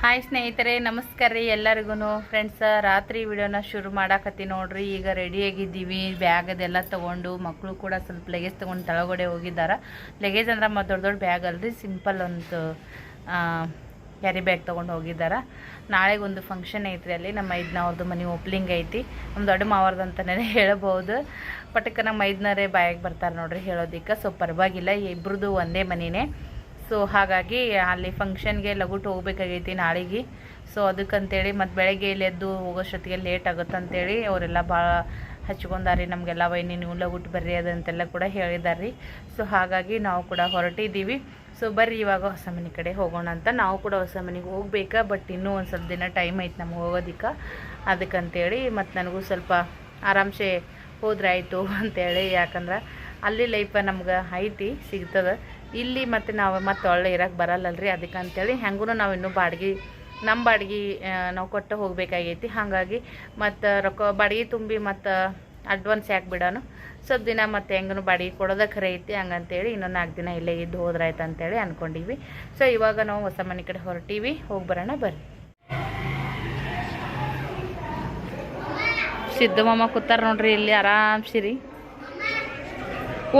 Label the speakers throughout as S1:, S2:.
S1: Hi ಸ್ನೇಹಿತರೆ, ನಮಸ್ಕಾರ ರೀ ಎಲ್ಲರಿಗೂ ಫ್ರೆಂಡ್ಸ್ ರಾತ್ರಿ ವಿಡಿಯೋನ ಶುರು ಮಾಡಾಕತ್ತಿ ನೋಡ್ರಿ. ಈಗ ರೆಡಿಯಾಗಿದ್ದೀವಿ ಬ್ಯಾಗ್ ಅದೆಲ್ಲ ತೊಗೊಂಡು ಮಕ್ಕಳು ಕೂಡ ಸ್ವಲ್ಪ ಲಗೇಜ್ ತೊಗೊಂಡು ತಳಗಡೆ ಹೋಗಿದ್ದಾರೆ. ಲಗೇಜ್ ಅಂದ್ರೆ ಮತ್ತು ದೊಡ್ಡ ದೊಡ್ಡ ಬ್ಯಾಗ್ ಅಲ್ರಿ. ಸಿಂಪಲ್ ಒಂದು ಕ್ಯಾರಿ ಬ್ಯಾಗ್ ತೊಗೊಂಡು ಹೋಗಿದ್ದಾರೆ. ನಾಳೆಗೆ ಒಂದು ಫಂಕ್ಷನ್ ಐತ್ರಿ ಅಲ್ಲಿ. ನಮ್ಮ ಐದನವ್ರದ್ದು ಮನೆ ಓಪ್ಲಿಂಗ್ ಐತಿ. ನಮ್ಮ ದೊಡ್ಡ ಮಾವರ್ದು ಅಂತಲೇ ಹೇಳ್ಬೋದು. ಪಟಕ್ಕೆ ನಮ್ಮ ಐದನವರೇ ಬಾಯಾಗಿ ಬರ್ತಾರೆ ನೋಡ್ರಿ ಹೇಳೋದಿಕ್ಕೆ. ಸೊ ಪರವಾಗಿಲ್ಲ ಇಬ್ರದ್ದು ಒಂದೇ ಮನೆಯೇ ಸೊ ಹಾಗಾಗಿ ಅಲ್ಲಿ ಫಂಕ್ಷನ್ಗೆ ಲಗುಟ್ ಹೋಗ್ಬೇಕಾಗೈತಿ ನಾಳೆಗೆ. ಸೊ ಅದಕ್ಕಂತೇಳಿ ಮತ್ತು ಬೆಳಗ್ಗೆ ಇಲ್ಲಿ ಎದ್ದು ಹೋಗೋಷ್ಟೊತ್ತಿಗೆ ಲೇಟ್ ಆಗುತ್ತಂತೇಳಿ ಅವರೆಲ್ಲ ಭಾಳ ಹಚ್ಕೊಂಡಾರಿ ನಮಗೆಲ್ಲ ವೈನಿ ನೀವು ಲಗುಟ್ ಬರ್ರಿ ಅದಂತೆಲ್ಲ ಕೂಡ ಹೇಳಿದಾರೆ ಸೊ ಹಾಗಾಗಿ ನಾವು ಕೂಡ ಹೊರಟಿದ್ದೀವಿ. ಸೊ ಬರ್ರಿ, ಇವಾಗ ಹೊಸ ಮನೆ ಕಡೆ ಹೋಗೋಣ ಅಂತ ನಾವು ಕೂಡ ಹೊಸ ಮನೆಗೆ ಹೋಗ್ಬೇಕಾ? ಬಟ್ ಇನ್ನೂ ಒಂದು ಸ್ವಲ್ಪ ದಿನ ಟೈಮ್ ಐತೆ ನಮ್ಗೆ ಹೋಗೋದಕ್ಕೆ. ಅದಕ್ಕಂತೇಳಿ ಮತ್ತು ನನಗೂ ಸ್ವಲ್ಪ ಆರಾಮ್ಸೆ ಹೋದ್ರೆ ಆಯಿತು ಅಂತೇಳಿ, ಯಾಕಂದ್ರೆ ಅಲ್ಲಿ ಲೈಫ ನಮ್ಗೆ ಐತಿ, ಸಿಗ್ತದೆ. ಇಲ್ಲಿ ಮತ್ತು ನಾವು ಮತ್ತೆ ಒಳ್ಳೆ ಇರಕ್ಕೆ ಬರಲ್ಲಲ್ರಿ ಅದಕ್ಕೆ ಅಂತೇಳಿ ಹೆಂಗೂ ನಾವು ಇನ್ನೂ ಬಾಡ್ಗೆ ನಮ್ಮ ಬಾಡಿಗೆ ನಾವು ಕೊಟ್ಟು ಹೋಗ್ಬೇಕಾಗೈತಿ. ಹಾಗಾಗಿ ಮತ್ತು ರೊಕ್ಕ ಬಾಡಿಗೆ ತುಂಬಿ ಮತ್ತು ಅಡ್ವಾನ್ಸ್ ಯಾಕೆ ಬಿಡೋನು? ಸ್ವಲ್ಪ ದಿನ ಮತ್ತು ಹೆಂಗೂ ಬಾಡಿಗೆ ಕೊಡೋದ ಖರೆ ಐತಿ, ಹಂಗಂತೇಳಿ ಇನ್ನೊಂದು ನಾಲ್ಕು ದಿನ ಇಲ್ಲೇ ಇದ್ದು ಹೋದ್ರಾಯ್ತು ಅಂತೇಳಿ ಅನ್ಕೊಂಡಿವಿ. ಸೊ ಇವಾಗ ನಾವು ಹೊಸ ಮನೆ ಕಡೆ ಹೊರಟೀವಿ, ಹೋಗಿ ಬರೋಣ ಬರ್ರಿ. ಸಿದ್ದಮ್ಮ ಕೂತಾರ ನೋಡ್ರಿ, ಇಲ್ಲಿ ಆರಾಮ್ಸಿರಿ.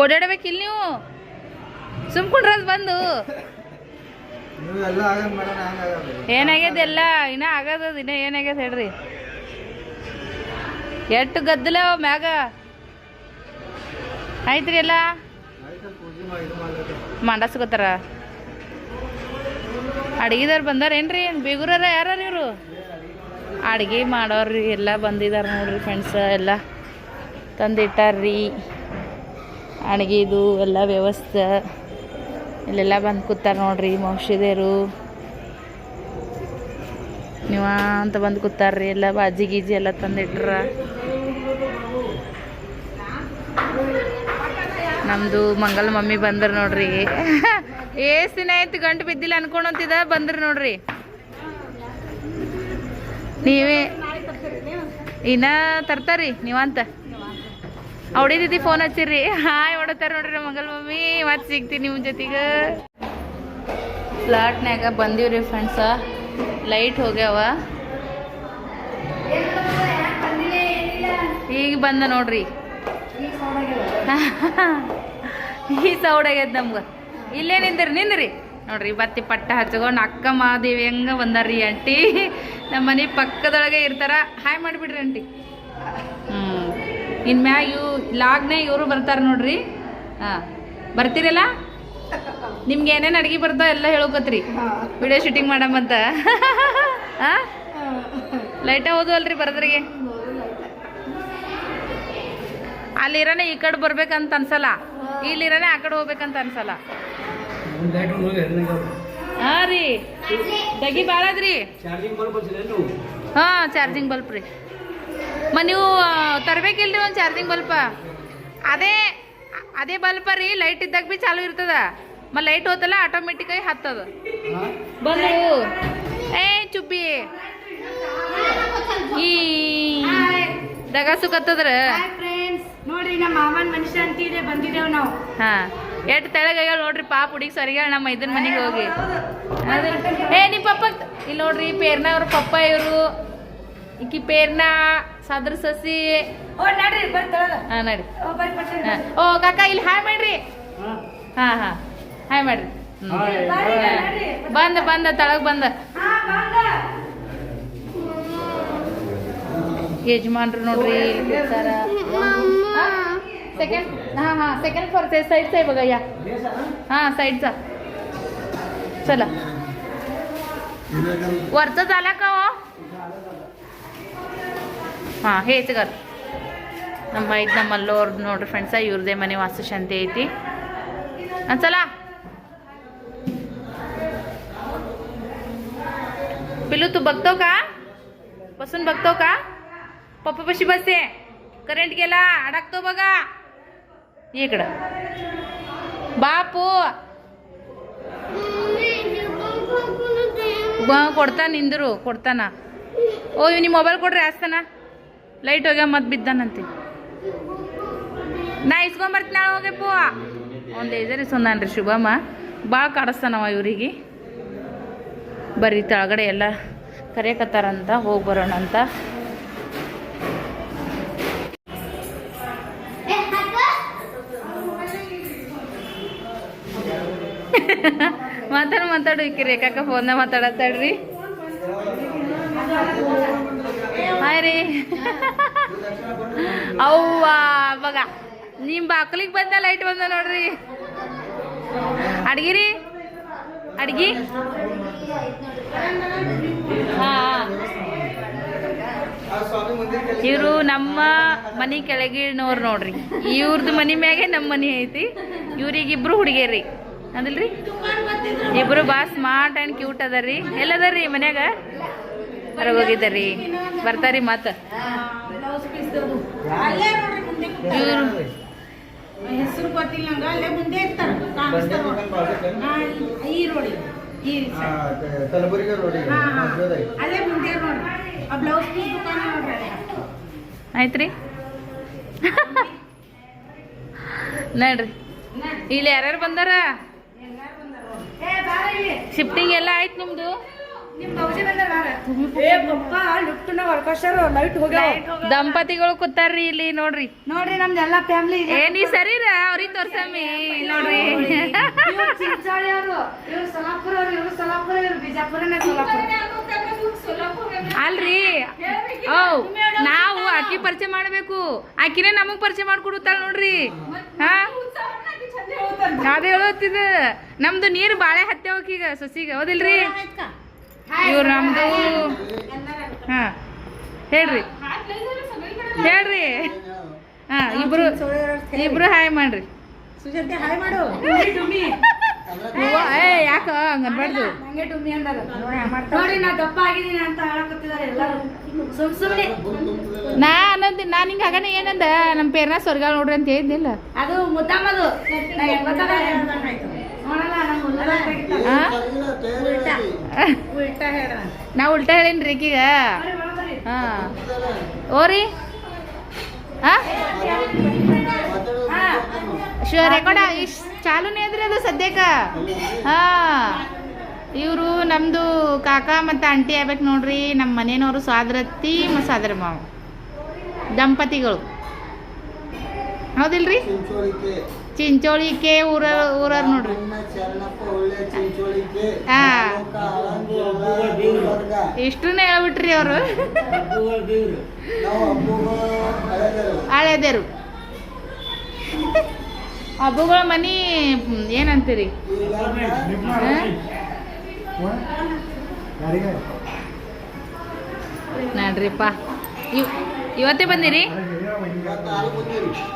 S1: ಓಡಾಡ್ಬೇಕಿಲ್ಲ ನೀವು? ಸುಮ್ಕೊಂಡ್ರದ್ ಬಂದು. ಏನಾಗ್ಯದ ಎಲ್ಲ? ಇನ್ನ ಆಗದ ಇನ್ನ ಏನಾಗ್ಯದ ಹೇಳ್ರಿ. ಎಟ್ಟು ಗದ್ದಲ ಮ್ಯಾಗ. ಆಯ್ತ್ರಿ ಎಲ್ಲ. ಮಂಡಸ್ಕೋತಾರ ಅಡಿಗೆದವ್ರು ಬಂದಾರೇನ್ರಿ ಬೀಗುರರ ಯಾರ ಇವರು? ಅಡಿಗೆ ಮಾಡೋರ್ರಿ ಎಲ್ಲ ಬಂದಿದಾರ ನೋಡ್ರಿ ಫ್ರೆಂಡ್ಸ್ ಎಲ್ಲ. ತಂದಿಟ್ಟಾರ್ರಿ. ಅಡಿಗೆದು ಎಲ್ಲ ವ್ಯವಸ್ಥೆ. ಇಲ್ಲೆಲ್ಲ ಬಂದು ಕೂತಾರೆ ನೋಡ್ರಿ ಮೌಷಿದೇರು ನೀವ ಅಂತ ಬಂದು ಕೂತಾರ್ರಿ, ಎಲ್ಲ ಬಾಜಿ ಗೀಜಿ ಎಲ್ಲ ತಂದಿಟ್ರ. ನಮ್ದು ಮಂಗಲ್ ಮಮ್ಮಿ ಬಂದ್ರ ನೋಡ್ರಿ. ಏ ದಿನ ಆಯ್ತು ಗಂಟು ಬಿದ್ದಿಲ್ಲ ಅನ್ಕೊಂಡಂತಿದ, ಬಂದ್ರು ನೋಡ್ರಿ. ನೀವೇ ಇನ್ನ ತರ್ತಾರಿ ನೀವಂತ. ಅವಡಿ ದಿದಿ ಫೋನ್ ಹಚ್ಚಿರಿ ಹಾಯ್ ಹೊಡತಾರ ನೋಡ್ರಿ ಮಂಗಲ್ ಮಮ್ಮಿ. ಮತ್ತೆ ಸಿಗ್ತೀನಿ ನಿಮ್ಮ ಜೊತೆಗೆ. ಫ್ಲಾಟ್ನ್ಯಾಗ ಬಂದೀವ್ರಿ ಫ್ರೆಂಡ್ಸ ಲೈಟ್ ಹೋಗ್ಯಾವ. ಈಗ ಬಂದ ನೋಡ್ರಿ. ಈ ಸೌಡ್ ಆಗ್ಯದ ನಮ್ಗೆ. ಇಲ್ಲೇ ನಿಂದ್ರಿ ನಿಂದ್ರಿ. ನೋಡ್ರಿ ಬತ್ತಿ ಪಟ್ಟ ಹಚ್ಕೊಂಡು ಅಕ್ಕ ಮಾದೇವಿ ಹಂಗ ಬಂದಾರ್ರಿ ಆಂಟಿ. ನಮ್ಮ ಮನೆ ಪಕ್ಕದೊಳಗೆ ಇರ್ತಾರ. ಹಾಯ್ ಮಾಡಿಬಿಡ್ರಿ ಆಂಟಿ. ಹ್ಞೂ ಇನ್ಮ್ಯಾಗ ಇವು ಲಾಗ್ನೇ ಇವರು ಬರ್ತಾರೆ ನೋಡ್ರಿ. ಹಾಂ ಬರ್ತೀರಲ್ಲ? ನಿಮ್ಗೆ ಏನೇನು ಅಡ್ಗೆ ಬರ್ತಾವ ಎಲ್ಲ ಹೇಳ್ಕೊತ್ರಿ. ವಿಡಿಯೋ ಶೂಟಿಂಗ್ ಮಾಡಮ್ಮಂತ ಹಾಂ? ಲೈಟ ಹೋದ್ ಅಲ್ರಿ ಬರದ್ರಿಗೆ? ಅಲ್ಲಿರನೇ ಈ ಕಡೆ ಬರ್ಬೇಕಂತ ಅನ್ಸಲ್ಲ. ಇಲ್ಲಿರನೇ ಆ ಕಡೆ ಹೋಗ್ಬೇಕಂತ ಅನ್ಸಲ್ಲ.
S2: ಹಾಂ.
S1: ಹಾ ರೀ ದಗಿ ಭಾಳ ಅದ್ರಿ
S2: ನೀವು
S1: ಹಾ ಚಾರ್ಜಿಂಗ್ ಬಲ್ಪ್ ರೀ. ಮ ನೀವು ತರಬೇಕಿಲ್ರಿ ಒಂದು ಚಾರ್ಜಿಂಗ್ ಬಲ್ಪ? ಅದೇ ಅದೇ ಬಲ್ಪ ರೀ ಲೈಟ್ ಇದ್ದಾಗ ಬಿ ಚಾಲು ಇರ್ತದ. ಮ ಲೈಟ್ ಹೋತಲ್ಲ ಆಟೋಮೆಟಿಕಾಗಿ ಹತ್ತದ. ಬಂದು. ಏ ಚುಬ್ಬಿ. ಈ ದಗ ಸುಖತ್ತದ್ರ
S3: ಫ್ರೆಂಡ್ಸ್ ನೋಡ್ರಿ ನಮ್ಮ ಮಾವನ್ ಮನುಷ್ಯ ಅಂತಿದೆ ಬಂದಿದ್ದೇವೆ ನಾವು.
S1: ಹಾ. ಎಟ್ ತೆಳಗಾಗ್ಯಾಳ ನೋಡ್ರಿ ಪಾಪ ಹುಡುಗಿ ಸರಿಗಾಳ ನಮ್ಮ ಇದನ್ ಮನೆಗೆ ಹೋಗಿ. ಏ ನಿಮ್ಮ ಪಪ್ಪ ಇಲ್ಲಿ ನೋಡ್ರಿ ಪೇರ್ನ ಅವ್ರ ಪಪ್ಪ ಇವರು. ಈಕಿ ಪೇರ್ನ ಸದ್ರ ಸಸಿ
S3: ಓ ನಡ್ರಿ ಬರ್ತಾಳ
S1: ಹಾ ನಡಿ
S3: ಓ ಬರ್ರಿ ಪಟ್ಟ
S1: ಹಾ. ಓ ಕಾಕ ಇಲ್ಲಿ ಹಾಯ್ ಮಾಡ್ರಿ ಹಾ ಹಾ ಹಾಯ್ ಮಾಡ್ರಿ ಹ್ಮ್. ಹಾ. ಬಂದ ಬಂದ ತಳಗ್ ಬಂದ
S3: ಹಾ ಬಂದ
S1: ಯಜಮಾನ್ರು ನೋಡ್ರಿ ಇಲ್ಲಿ ಕೂತಾರ ಸೆಕೆಂಡ್ ಹಾ ಹಾ ಸೆಕೆಂಡ್ ಫೋರ್ ಸೈಡ್ ಸೈ बघा या हा साईडचा चला वरचं झाला का हो ಹಾಂ ಹೇತಗಾರ ನಮ್ಮ ಐದು ನಮ್ಮ ಅಲ್ಲೋರ್ದು ನೋಡ್ರಿ ಫ್ರೆಂಡ್ಸ ಇವ್ರದೇ ಮನೆ ವಾಸ್ತುಶಾಂತಿ ಐತಿ. ಒಂದ್ಸಲ. ಪಿಲ್ಲು, ತು ಬಗ್ತೋ ಕಾ ಬಸ್ಸನ್ ಬಗ್ತೋ ಕಾ ಪಪ್ಪ ಬಸ್ಸಿ ಬಸ್ಸೆ. ಕರೆಂಟ್ ಗೆಲ್ಲ ಬಗ ಈ ಕಡೆ. ಬಾಪು. ಕೊಡ್ತಾನ ನಿಂದರು, ಕೊಡ್ತಾನ. ಓ ಇವ್ ನಿಮ್ಮ ಮೊಬೈಲ್ ಕೊಡ್ರಿ ಆಸ್ತಾನ ಲೈಟ್ ಹೋಗ್ಯ ಮತ್ತೆ ಬಿದ್ದಾನಂತೆ. ನಾ ಇಸ್ಕೊಂಬರ್ತೀನಿ ನಾಳೆ ಹೋಗಪ್ಪ ಒಂದು ಇದಾರೆ ರೀ ಶುಭಮ್ಮ. ಭಾಳ ಕಾಡಿಸ್ತಾನವ ಇವ್ರಿಗೆ. ಬರ್ರಿ ಕೆಳಗಡೆ ಎಲ್ಲ ಕರೆಯಕತ್ತಾರಂತ, ಹೋಗಿ ಬರೋಣ ಅಂತ. ಮಾತಾಡು ಮಾತಾಡು ಈಕಿ ರೇಖಾಕ ಫೋನ್ನ ಮಾತಾಡತ್ತಾಳ್ರಿ. ಹಾಯ್ ರೀ. ಅವ್ವ ಬಗ ನಿಮ್ಮ ಬಾಕ್ಲಿಗೆ ಬಂದ ಲೈಟ್ ಬಂದ ನೋಡ್ರಿ. ಅಡ್ಗಿರಿ ಅಡ್ಗಿ. ಹಾ ಇವರು ನಮ್ಮ ಮನೆ ಕೆಳಗಿನವ್ರು ನೋಡ್ರಿ. ಇವ್ರದ್ದು ಮನೆ ಮ್ಯಾಗೆ ನಮ್ಮ ಮನೆ ಐತಿ. ಇವ್ರಿಗಿಬ್ರು ಹುಡುಗಿಯರಿ ಅಂದಲ್ರಿ ಇಬ್ರು ಬಾ ಸ್ಮಾರ್ಟ್ ಆ್ಯಂಡ್ ಕ್ಯೂಟ್ ಅದಾರಿ. ಎಲ್ಲದಾರ್ರಿ ಮನ್ಯಾಗ? ಹೊರಗೆ ಹೋಗಿದ್ದಾರಿ? ಬರ್ತಾರಿ ಮತ್ತ ಇವ್ರು?
S3: ಹೆಸರು ಗೊತ್ತಿಲ್ಲ ನಂಗ. ಅಲ್ಲೇ ಮುಂದೆ ಇರ್ತಾರ. ಕಾಣಿಸ್ತಾರ ನೋಡ್ರಿ. ಹಾ, ಈ ರೋಡಿ ಈ side.
S2: ಕಲಬುರಗಿ ರೋಡಿಗೆ.
S3: ಹಾ, ಹಾ.
S2: ಮಧ್ಯದಾಗಿ.
S3: ಅಲ್ಲೇ ಮುಂದೆ ನೋಡ್ರಿ. ಆ ಬ್ಲೌಸ್ ಪೀಸ್ ದುಕಾನ ನೋಡ್ರಿ ಅಲ್ಲೇ.
S1: ಆಯ್ತ್ರಿ? ನೋಡ್ರಿ. ಇಲ್ಲಿ ಯಾರ್ಯಾರು ಬಂದಾರ?
S3: ಏ ಬಾರ. ಇಲ್ಲಿ
S1: ಶಿಫ್ಟಿಂಗ್ ಎಲ್ಲ ಆಯ್ತು ನಿಮ್ದು? ದಂಪತಿಗಳು ಕೂತಾರ್ರಿ ಇಲ್ಲಿ ನೋಡ್ರಿ.
S3: ನೋಡ್ರಿ ನಮ್ದು ಎಲ್ಲಾ ಫ್ಯಾಮಿಲಿ
S1: ಏ ನೀ ಸರಿರ ಅವ್ರಿಗೆ ತೋರ್ಸಮ್ಮಿ ನೋಡ್ರಿ. ಅಲ್ರಿ. ಓ ನಾವು ಅಕ್ಕಿ ಪರಿಚಯ ಮಾಡ್ಬೇಕು. ಆಕಿನೇ ನಮಗ್ ಪರಿಚಯ ಮಾಡ್ಕೊಡುತ್ತಾಳ ನೋಡ್ರಿ. ಹಾ? ಅದೇ ಹೇಳತ್ತಿದ ನಮ್ದು ನೀರು ಬಾಳೆ ಹತ್ತೆ ಹೋಗೀಗ ಸಸಿಗೆ ಹೌದಿಲ್ರಿ? ಇವ್ರು ನಮ್ದು ಹಾಂ. ಹೇಳ್ರಿ. ಹೇಳ್ರಿ. ಹಾಂ ಇಬ್ರು ಇಬ್ರು ಹಾಯ್ ಮಾಡ್ರಿ.
S3: ಸುಜಾತೆ ಹಾಯ್ ಮಾಡು. ಡುಮ್ಮಿ
S1: ಹೂವ ಏ ಯಾಕ ಹಂಗನ್ಬಾರ್ದು
S3: ನಾ ದಪ್ಪ ಆಗಿದ್ದೀನಿ ಅಂತ ಹೇಳಕತ್ತಿದಾರೆ ಎಲ್ಲರೂ. ಸುಮ್ ಸುಮ್ನೆ.
S1: ನಾ ಅನ್ನೋದು ನಾ ನಿಂಗೆ ಹಾಗಾನೆ ಏನಂದ? ನಮ್ಮ ಪೇರ್ನ ಸ್ವರ್ಗ ನೋಡ್ರಿ ಅಂತ ಹೇಳಿದ್ನಿಲ್ಲ.
S3: ಅದು ಮುದ್ದಮ್ಮದು ನಾ ಉಲ್ಟಾ
S1: ಹೇಳೇನ್ರಿ ಈಗೀಗ. ಹಾಂ. ಓರಿ ಹಾ. ಶಿವ ರೆಕಾರ್ಡ ಇಷ್ಟು ಚಾಲೂನೇ ಅದ್ರಿ ಅದು ಸದ್ಯಕ್ಕ? ಹಾಂ. ಇವರು ನಮ್ಮದು ಕಾಕ ಮತ್ತು ಆಂಟಿ ಆಗ್ಬೇಕು ನೋಡ್ರಿ. ನಮ್ಮ ಮನೆಯವರು ಸಾದ್ರತ್ತಿ ಮತ್ತು ಸಾದ್ರ ಮಾವ. ದಂಪತಿಗಳು. ಹೌದಿಲ್ರಿ?
S2: ಚಿಂಚೋಳಿಕೆ
S1: ಚಿಂಚೋಳಿಕೆ ಊರ ಊರ ನೋಡ್ರಿ. ಹಾ. ಇಷ್ಟನ್ನ ಹೇಳ್ಬಿಟ್ರಿ ಅವರು.
S2: ಹಳೆದರು.
S1: ಹಬ್ಬಗಳ ಮನಿ ಏನಂತೀರಿ? ನಡ್ರಿಪ್ಪ. ಇವತ್ತೇ ಬಂದಿರಿ?
S2: ಹಾಂ
S1: ಹಾ
S2: ಮನುಷ್ಯ ಅಂತ ಅದು ಮುಗಿಸಿ ಹೋಗ್ಬಿಟ್ಟು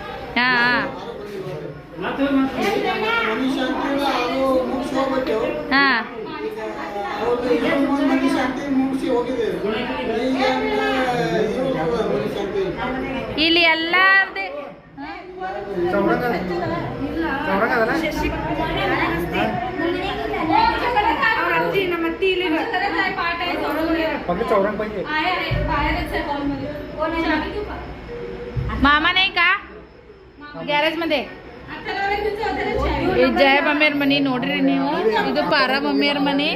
S1: ಹಾ
S2: ಈಗ ಅವ್ರು ಇನ್ನೊಂದು ಮೂರು ಮನುಷ್ಯ ಅಂತ ಮುಗಿಸಿ ಹೋಗಿದ್ದೇವೆ ಈಗ ಇವ್ರು ಮನುಷ್ಯ ಅಂತ
S1: ಇಲ್ಲಿ ಎಲ್ಲಾರ್ದೆ
S3: ಅವ್ರ ಅತ್ತಿ ನಮ್ಮ ಅತ್ತಿ ಇಲ್ಲಿ
S1: मामा नाही का ಗ್ಯಾರೇಜ್ मध्ये ಈ ಜಯ ಮಮ್ಮಿಯರ್ ಮನಿ ನೋಡ್ರಿ ನೀವು. ಇದು ಪಾರ ಮಮ್ಮಿಯರ್ ಮನಿ.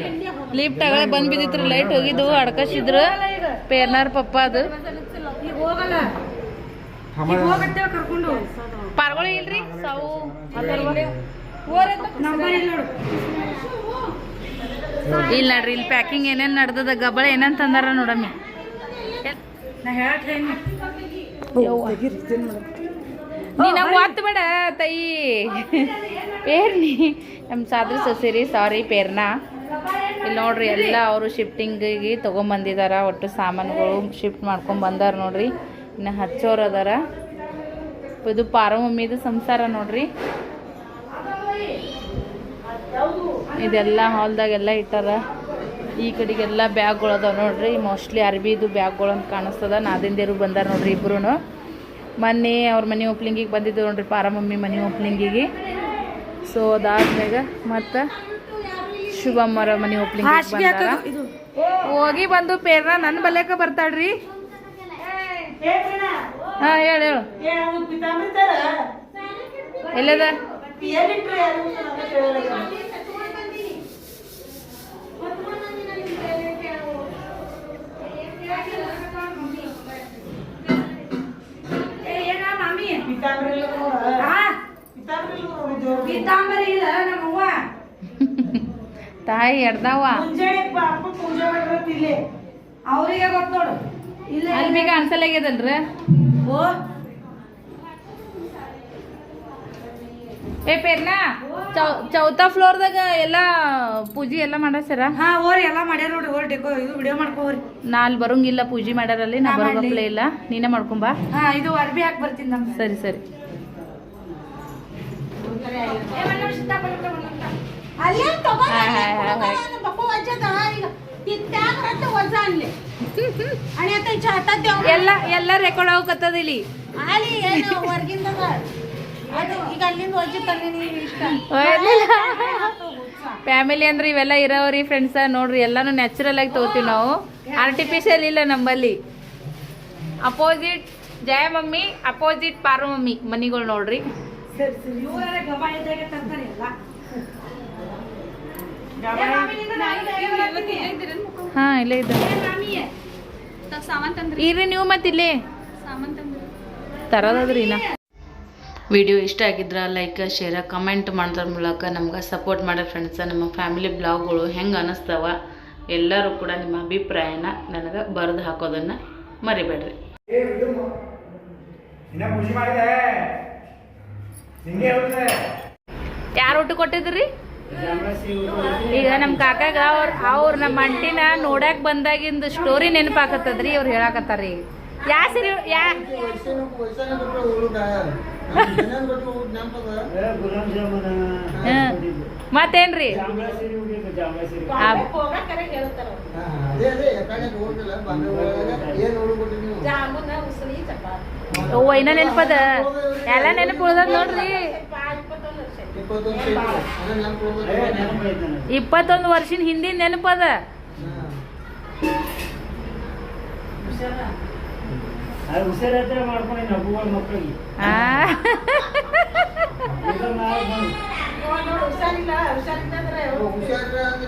S1: ಲಿಫ್ಟ್ ಆಗ ಬಂದ್ ಬಿದ್ದಿತ್ರಿ ಲೈಟ್ ಹೋಗಿದ್ದು ಅಡ್ಕಸಿದ್ರು. ಪೇರ್ನಾರ್ ಪಪ್ಪ ಅದು. ಪಾರ್ಗಳು ಇಲ್ರಿ? ಸಾವು.
S3: ನಂಬರ್ ಇಲ್ಲ ನೋಡು
S1: ಇಲ್ಲ ನೋಡ್ರಿ ಇಲ್ಲಿ ಪ್ಯಾಕಿಂಗ್ ಏನೇನ್ ನಡ್ದದ ಗಬಳ ಏನೇನ್ ತಂದಾರ ನೋಡಮ್ಮಿ.
S3: ನಾ
S1: ನೀನ ಒತ್ತು ಬೇಡ ತಾಯಿ. ಪೇರ್ನಿ ನಮ್ಮ ಸಾದ್ರ ಸೊಸೆರಿ ಸಾರಿ ಪೇರ್ನಾ. ಇಲ್ಲಿ ನೋಡ್ರಿ ಎಲ್ಲ ಅವರು ಶಿಫ್ಟಿಂಗಿಗೆ ತೊಗೊಂಬಂದಿದಾರ ಒಟ್ಟು ಸಾಮಾನುಗಳು ಶಿಫ್ಟ್ ಮಾಡ್ಕೊಂಡ್ ಬಂದಾರ ನೋಡ್ರಿ. ಇನ್ನು ಹಚ್ಚೋರು ಅದಾರ. ಇದು ಪಾರಮಮ್ಮಿದು ಸಂಸಾರ ನೋಡ್ರಿ. ಇದೆಲ್ಲ ಹಾಲ್ದಾಗೆಲ್ಲ ಇಟ್ಟಾರ. ಈ ಕಡೆಗೆಲ್ಲ ಬ್ಯಾಗ್ಗಳು ಅದಾವ ನೋಡ್ರಿ. ಮೋಸ್ಟ್ಲಿ ಅರ್ಬಿದು ಬ್ಯಾಗ್ಗಳು ಅಂತ ಕಾಣಿಸ್ತದ. ನಾದಿಂದೇರು ಬಂದಾರ ನೋಡ್ರಿ ಇಬ್ರು ಮೊನ್ನೆ ಅವ್ರ ಮನೆ ಓಪ್ಲಿಂಗಿಗೆ ಬಂದಿದ್ದು ನೋಡ್ರಿ ಪಾರಮಮ್ಮಿ ಮನೆ ಓಪ್ಲಿಂಗಿಗೆ ಸೊ ಅದಾದ್ಮ್ಯಾಗ ಮತ್ತು ಶುಭಮ್ಮರ ಮನೆ ಓಪ್ಲಿಂಗ್ ಹೋಗಿ ಬಂದು ಪೇರ್ನ ನನ್ನ ಬಲ್ಯಕ ಬರ್ತಾಳ್ರಿ. ಹಾ ಹೇಳು ಹೇಳು. ಎಲ್ಲದ? ತಾಯಿ
S3: ಎಡ್ದವ್ವ. ಅವ್ರಿಗೆ ಗೊತ್ತ ನೋಡು ಇಲ್ಲ.
S1: ಅಲ್ಲಿ ಅನ್ಸಲ್ ಅನ್ಸಲ್ಲಾಗ್ಯದಲ್ರಿ
S3: ಓ
S1: ಏ ಪೇರ್ನಾ. ಫ್ಲೋರ್ ಫ್ಲೋರ್ದಾಗ ಎಲ್ಲ ಪೂಜೆ ಎಲ್ಲ ಮಾಡ್ಯಾರ
S3: ಹಾ ಹೋರಿ ಎಲ್ಲ ಮಾಡ್ಯಾರ
S1: ನಾ ಬರೋಂಗಿಲ್ಲ ಪೂಜೆ ಮಾಡ್ಯಾರಲ್ಲಿ ನಾ ಬರೋಂಗಿಲ್ಲ ಇಲ್ಲ. ನೀನೆ ಮಾಡ್ಕೊಂಬಾ
S3: ಹಾ ಇದು ಅರ್ಬಿ ಹಾಕಿ ಬರ್ತೀನಿ ನಮ್ಮ
S1: ಸರಿ ಸರಿ. ಎಲ್ಲ ಎಲ್ಲ ರೆಕಾರ್ಡ್ ಹೋಗತ್ತದ ಇಲ್ಲಿ
S3: ಹೊರಗಿಂದ
S1: ಫ್ಯಾಮಿಲಿ ಅಂದ್ರೆ ಇವೆಲ್ಲ ಇರೋವ್ರಿ ಫ್ರೆಂಡ್ಸ ನೋಡ್ರಿ ಎಲ್ಲಾನು ನ್ಯಾಚುರಲ್ ಆಗಿ ತಗೋತೀವಿ ನಾವು. ಆರ್ಟಿಫಿಷಿಯಲ್ ಇಲ್ಲ ನಮ್ಮಲ್ಲಿ opposite Jaya mummy opposite Paru mummy ಮನಿಗಳು ನೋಡ್ರಿ. ಹಾ ಇಲ್ಲೇ ಇದ್ದ. ಇರ್ರಿ ನೀವು ಮತ್ತೆ ಇಲ್ಲೇ ತರೋದದ್ರಿ ನಾ ವಿಡಿಯೋ ಇಷ್ಟ ಆಗಿದ್ರೆ ಲೈಕ್ ಶೇರ್ ಕಮೆಂಟ್ ಮಾಡೋದ್ರ ಮೂಲಕ ನಮ್ಗೆ ಸಪೋರ್ಟ್ ಮಾಡೋ ಫ್ರೆಂಡ್ಸ ನಮ್ಮ ಫ್ಯಾಮಿಲಿ ಬ್ಲಾಗ್ಗಳು ಹೆಂಗೆ ಅನ್ನಿಸ್ತಾವ ಎಲ್ಲರೂ ಕೂಡ ನಿಮ್ಮ ಅಭಿಪ್ರಾಯನ ನನಗೆ ಬರೆದು ಹಾಕೋದನ್ನು ಮರಿಬೇಡ್ರಿ. ಯಾರು ಊಟ ಕೊಟ್ಟಿದ್ರಿ? ಈಗ ನಮ್ಮ ಕಾಕಾಗ ಅವ್ರ ಅವ್ರ ನಮ್ಮ ಅಂಟಿನ ನೋಡಕ್ ಬಂದಾಗಿಂದ ಸ್ಟೋರಿ ನೆನಪಾಕತ್ತದ್ರಿ ಅವ್ರು ಹೇಳಾಕತ್ತಾರ ರೀ ಯಾ ಸರಿ ಯಾ ಮತ್ತೇನ್ರಿ? ಅವ್ವ ಇನ್ನ ನೆನಪದ? ಎಲ್ಲ ನೆನಪು ಉಳ್ದದ ನೋಡ್ರಿ.
S2: ಇಪ್ಪತ್ತೊಂದು
S1: ವರ್ಷದ ಹಿಂದಿನ ನೆನಪದ?
S4: ಹುಷಾರತ್ರ ಮಾಡ್ಕೊಂಡು ಹಬ್ಬಗಳ ಮಕ್ಕಳಿಗೆ
S3: ಹುಷಾರದಾರ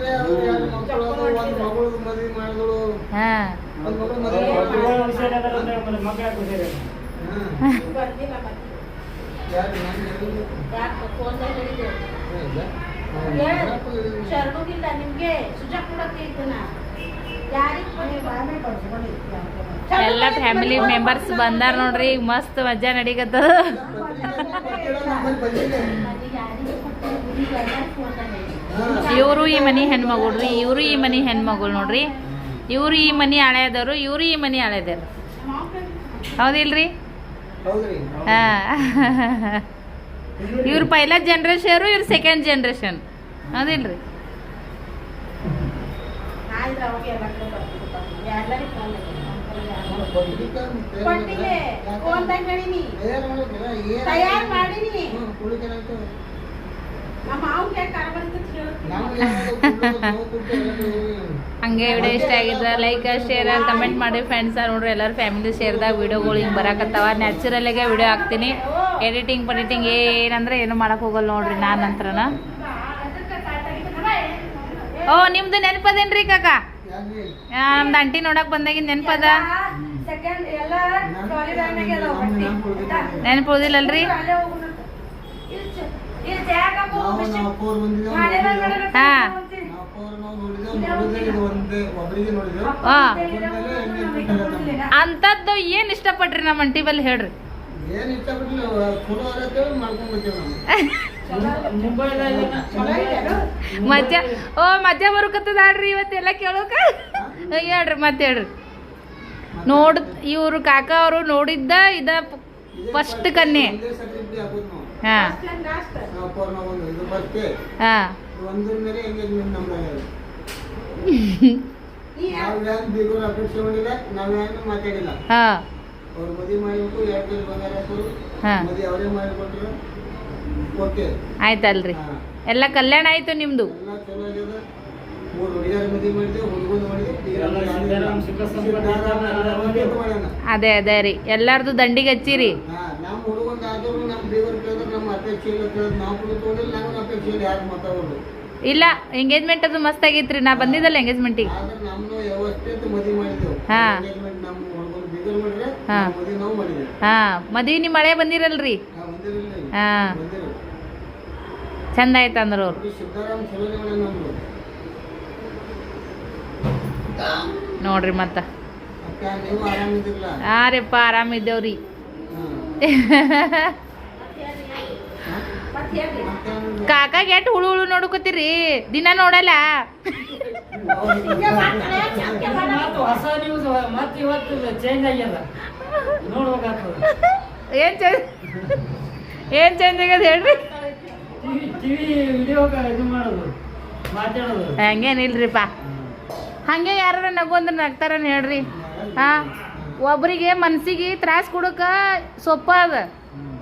S3: ಶರಣುಗಿಲ್ಲ ನಿಮ್ಗೆ. ಸುಜಾ ಕೊಡಕ್ಕೆ ಇದನ್ನ ಯಾರಿಗೆ
S1: ಎಲ್ಲ ಫ್ಯಾಮಿಲಿ ಮೆಂಬರ್ಸ್ ಬಂದಾರ ನೋಡ್ರಿ, ಮಸ್ತ್ ಮಜಾ ನಡೀಗತ್ತ ಇವರು ಈ ಮನಿ ಹೆಣ್ಮಗಳ್ರಿ, ಇವರು ಈ ಮನಿ ಹೆಣ್ಮಗಳು ನೋಡ್ರಿ. ಇವರು ಈ ಮನಿ ಹಳೆಯದವರು ಇವರು ಈ ಮನಿ ಹಳೆಯದವ್ರು ಹೌದಿಲ್ರಿ? ಹಾ. ಇವ್ರು ಪೈಲ ಜನ್ರೇಷನ್ ಇವ್ರು ಸೆಕೆಂಡ್ ಜನ್ರೇಷನ್ ಹೌದಿಲ್ರಿ?
S3: ಕೊಟ್ಟಿಗೆ ಫೋನ್ದಾಗ ಹೇಳಿನಿ ತಯಾರು ಮಾಡೀನಿ. ನಮ್ಮ ಮಾವಿಗೆ ಕಾರ ಬರ್ತೈತಿ
S1: ಹಂಗೆ ವಿಡಿಯೋ ಇಷ್ಟ ಆಗಿದ್ರೆ ಲೈಕ್ ಶೇರ್ ಕಮೆಂಟ್ ಮಾಡಿ ಫ್ರೆಂಡ್ಸ್ ನೋಡ್ರಿ ಎಲ್ಲರೂ ಫ್ಯಾಮಿಲಿ ಶೇರ್ದಾಗ ವಿಡಿಯೋಗಳು ಹಿಂಗೆ ಬರಾಕತ್ತಾವ. ನ್ಯಾಚುರಲಾಗೆ ವಿಡಿಯೋ ಹಾಕ್ತೀನಿ. ಎಡಿಟಿಂಗ್ ಪಡಿಟಿಂಗ್ ಏನಂದ್ರೆ ಏನು ಮಾಡಕ್ ಹೋಗಲ್ಲ ನೋಡ್ರಿ ನಾನು ನಂತರನ ಓ ನಿಮ್ದು ನೆನಪದೇನ್ರಿ ಕಾಕಾ? ನಮ್ದು ಅಂಟಿ ನೋಡಕ್ ಬಂದಾಗಿಂದ ನೆನಪದ?
S3: ಸೆಕೆಂಡ್ ಎಲ್ಲ ಟ್ರಾಲಿ ಬ್ಯಾಗ್ನಾಗೆ ಅದಾವ ಬಟ್ಟಿ. ಆಯ್ತಾ?
S1: ನೆನಪು ಉಳ್ದಿಲ್ಲಲ್ರಿ?
S3: ಅಲ್ಲೇ ಹೋಗೋಣ. ಚ- ಇಲ್ಲಿ ಜಾಗ
S2: ನಾವು
S3: ಬಿಸಿ-
S2: ನಾವು ಅಪ್ಪವ್ರು ಬಂದಿದ್ದೇವೆ
S3: ಮನೆ ಮೇಲೆ ಮನೆ
S1: ಹಾ. ಅಂಥದ್ದು ಏನು ಇಷ್ಟಪಟ್ರಿ ನಮ್ಮ ಅಂಟಿ ಬಲ್ಲಿ ಹೇಳ್ರಿ? ಮಜಾ ಓ ಮಧ್ಯ ಬರುಕತ್ತದ ಆಡ್ರಿ ಇವತ್ತೆಲ್ಲ ಕೇಳೋಕ? ಹೇಳ್ರಿ ಮತ್ತೆ ಹೇಳ್ರಿ. ನೋಡ್ ಇವ್ರು ಕಾಕ ಅವರು ನೋಡಿದ್ದ ಇದ ಫಸ್ಟ್
S2: ನಾವು
S1: ಹಾ. ಹಾ. ಹಾ. ಆಯ್ತಲ್ರಿ. ಎಲ್ಲ ಕಲ್ಯಾಣ ಆಯ್ತು ನಿಮ್ದು? ಅದೇ ಅದೇ ರೀ. ಎಲ್ಲಾರ್ದು ದಂಡಿಗೆ ಹಚ್ಚಿರಿ.
S2: ಇಲ್ಲ
S1: ಎಂಗೇಜ್ಮೆಂಟ್ ಅದು ಮಸ್ತ್ ಆಗಿತ್ರಿ. ನಾ ಬಂದಿದ್ದಲ್ಲ ಎಂಗೇಜ್ಮೆಂಟಿಗೆ ಹಾ. ಹಾ.
S2: ಮದುವೆ ನಾವು
S1: ಹಾ ಮದ್ವಿ ನಿಮ್ಮ ಮಳೆ ಬಂದಿರಲ್ರಿ. ಹಾ. ಚಂದ ಆಯ್ತು ಅಂದ್ರು ಅವ್ರು. ನೋಡ್ರಿ ಮತ್ತ. ಹಾ ರೀಪ್ಪ ಆರಾಮಿದ್ದೇವ್ರಿ. ಕಾಕಾಗ ಎಟ್ಟು ಹುಳು ಹುಳು ನೋಡ್ಕೋತೀರಿ. ದಿನ ನೋಡಲ್ಲ. ಏನ್ ಚೇಂಜ್ ಏನ್ ಚೇಂಜ್ ಆಗ್ಯದ ಹೇಳ್ರಿ. ಹಂಗೇನಿಲ್ರಿಪ್ಪ ಹಂಗೆ ಯಾರ ನಗು ಅಂದ್ರೆ ನಗ್ತಾರನ್ ಹೇಳ್ರಿ? ಹಾ? ಒಬ್ರಿಗೆ ಮನ್ಸಿಗೆ ತ್ರಾಸ್ ಕೊಡಕ ಸೊಪ್ಪ ಅದ.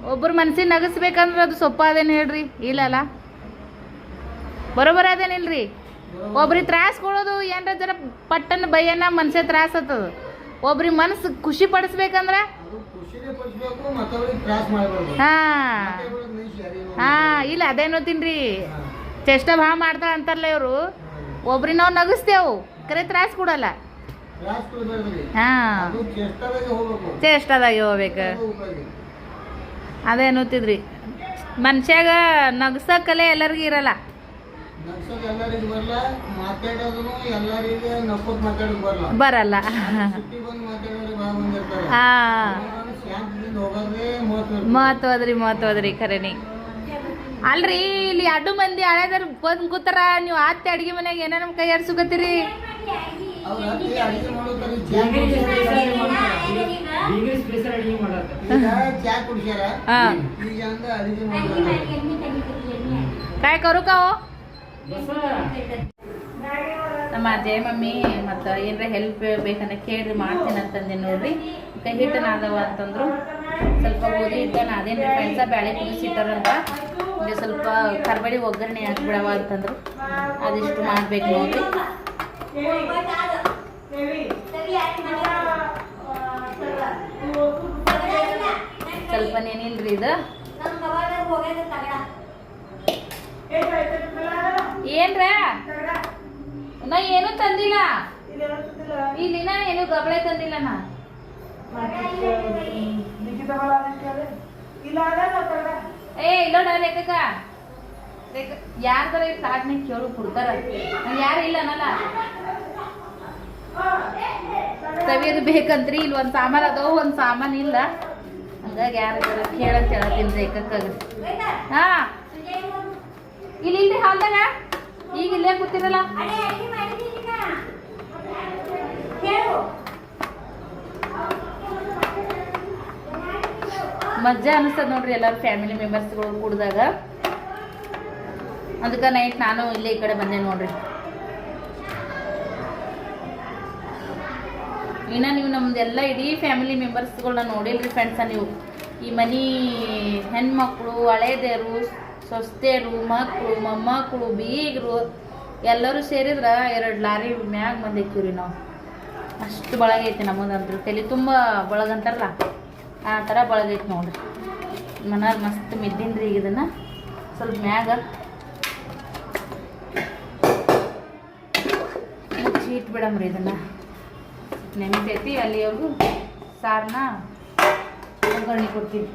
S1: ಒಬ್ರು ಮನ್ಸಿಗೆ ನಗಸ್ಬೇಕಂದ್ರೆ ಅದು ಸೊಪ್ಪ ಅದೇನು ಹೇಳ್ರಿ? ಇಲ್ಲಲ್ಲ. ಬರೋಬರ ಅದೇನಿಲ್ರಿ? ಒಬ್ರಿಗೆ ತ್ರಾಸ್ ಕೊಡೋದು ಏನ್ರ ಜರ ಪಟ್ಟನ ಭಯನ ಮನ್ಸೆ ತ್ರಾಸ ಆತದ ಒಬ್ರಿಗೆ ಮನ್ಸು ಖುಷಿ ಪಡಿಸ್ಬೇಕಂದ್ರೆ ಹಾ. ಹಾ ಇಲ್ಲ ಅದೇನೋ ತಿನ್ರಿ ಚೇಷ್ಟ ಭಾಳ ಮಾಡ್ತಾರ ಅಂತಾರಲ್ಲ ಇವರು. ಒಬ್ರಿನ ನಾವು ನಗಿಸ್ತೇವು ಕರೆ ತ್ರಾಸ ಕೊಡಲ್ಲ. ಹಾ.
S2: ಚೇಷ್ಟದಾಗೆ ಹೋಗ್ಬೇಕು. ಅದು.
S1: ಅದೇನೋತಿದ್ರಿ ಮನುಷ್ಯಾಗ ನಗಸ ಕಲೆ ಎಲ್ಲರಿಗೂ ಇರಲ್ಲ.
S2: ಬರಲ್ಲ.
S1: ಹಾ.
S2: ಹೋಗೋದೇ ಮಹತ್ವ
S1: ಮಹತ್ವದ್ರಿ ಮಹತ್ವದ್ರಿ ಖರೇನಿ. ಅಲ್ರಿ, ಇಲ್ಲಿ ಅಡ್ಡು ಮಂದಿ ಹಳೆದಾರ ಬಂದ್ ಕೂತಾರ, ನೀವು ಆತ್ತೆ ಅಡ್ಗೆ ಮನ್ಯಾಗ ನಮ್ಮ ಕೈ ಆಡ್ಸುಕತ್ತೀರಿ ಕಾಯ್ ಕರು ಕಾವು?
S4: ಬಸ
S1: ನಮ್ಮ ಅಜ್ಜಯ ಮಮ್ಮಿ ಮತ್ತು ಏನರ ಹೆಲ್ಪ್ ಬೇಕಂದ್ರೆ ಕೇಳ್ರಿ, ಮಾಡ್ತೀನಿ ಅಂತಂದೆ ನೋಡ್ರಿ. ಕೈ ಹಿಟ್ಟು ನಾದವ ಅಂತಂದ್ರು. ಸ್ವಲ್ಪ ಗೋಧಿ ಹಿಟ್ಟನ ಅದೇನು ಫ್ರೆಂಡ್ಸ ಬ್ಯಾಳೆ ಕುದಿಸಿಟ್ಟಾರಂತ. ಇದು ಸ್ವಲ್ಪ ಕರ್ಬಳಿ ಒಗ್ಗರಣೆ ಹಾಕ್ಬಿಡವ ಅಂತಂದ್ರು. ಅದಿಷ್ಟು ಮಾಡ್ಬೇಕು ನೋಡ್ರಿ. ಸ್ವಲ್ಪ ನೆನಿಲ್ರಿ ಇದು. ಏನ್ರ? ನಾ ಏನು ತಂದಿಲ್ಲ. ಇಲ್ಲಿನ ಏನು ಗಬಳೆ ತಂದಿಲ್ಲ ನಾ. ಏ ರೇಖ ಯಾರ್ದಾರ ಈ ಕಾರ್ಡ್ನಾಗ ಕೇಳು, ಕೊಡ್ತಾರ. ಯಾರು ಇಲ್ಲ ಅನ್ನಲ್ಲ. ತವಿಯದು ಬೇಕಂತ್ರಿ, ಇಲ್ಲಿ ಒಂದು ಸಾಮಾನು ಅದಾವ, ಒಂದು ಸಾಮಾನು ಇಲ್ಲ. ಹಂಗಾಗಿ ಯಾರು ಕೇಳಂತ ಹೇಳತ್ತೀನಿ ರೇಖಕ್ಕಾಗ ಹಾ. ಇಲ್ಲಿ ಇಲ್ರಿ ಹಾಲ್ದಾಗ? ಈಗ ಇಲ್ಲೇ ಕೂತಿರಲ್ಲ? ಮಜಾ ಅನಿಸ್ತದ ನೋಡ್ರಿ ಎಲ್ಲರೂ ಫ್ಯಾಮಿಲಿ ಮೆಂಬರ್ಸ್ಗಳು ಕೂಡಿದಾಗ. ಅದಕ್ಕೆ ನೈಟ್ ನಾನು ಇಲ್ಲೇ ಈ ಕಡೆ ಬಂದೆ ನೋಡ್ರಿ. ಇನ್ನ ನೀವು ನಮ್ದೆಲ್ಲ ಇಡೀ ಫ್ಯಾಮಿಲಿ ಮೆಂಬರ್ಸ್ಗಳನ್ನ ನೋಡಿಲ್ರಿ ಫ್ರೆಂಡ್ಸ ನೀವು. ಈ ಮನಿ ಹೆಣ್ಮಕ್ಳು, ಹಳೇದೇರು, ಸೊಸ್ತೆರು ಮಕ್ಕಳು ಮೊಮ್ಮಕ್ಕಳು ಬೀಗರು ಎಲ್ಲರೂ ಸೇರಿದ್ರೆ ಎರಡು ಲಾರಿ ಮ್ಯಾಗ ಬಂದಿಕ್ಕಿವ್ರಿ ನಾವು. ಅಷ್ಟು ಬಳಗೈತಿ ನಮ್ಮದಂದ್ರೆ ತಲೆ ತುಂಬ ಬಳಗಂತಾರಲ್ಲ ಆ ಥರ ಬಳಗೈತೆ ನೋಡಿರಿ. ಮನಾರ್ ಮಸ್ತ್ ಮಿದ್ದಿನ್ರಿ ಈಗ ಇದನ್ನು. ಸ್ವಲ್ಪ ಮ್ಯಾಗ ಮುಚ್ಚಿ ಇಟ್ಬಿಡಮ್ರಿ ಇದನ್ನು. ನೆಮಿತೈತಿ ಅಲ್ಲಿವರೆಗೂ ಸಾರನ್ನ ಒಗ್ಗರಣೆ ಕೊಡ್ತೀವಿ.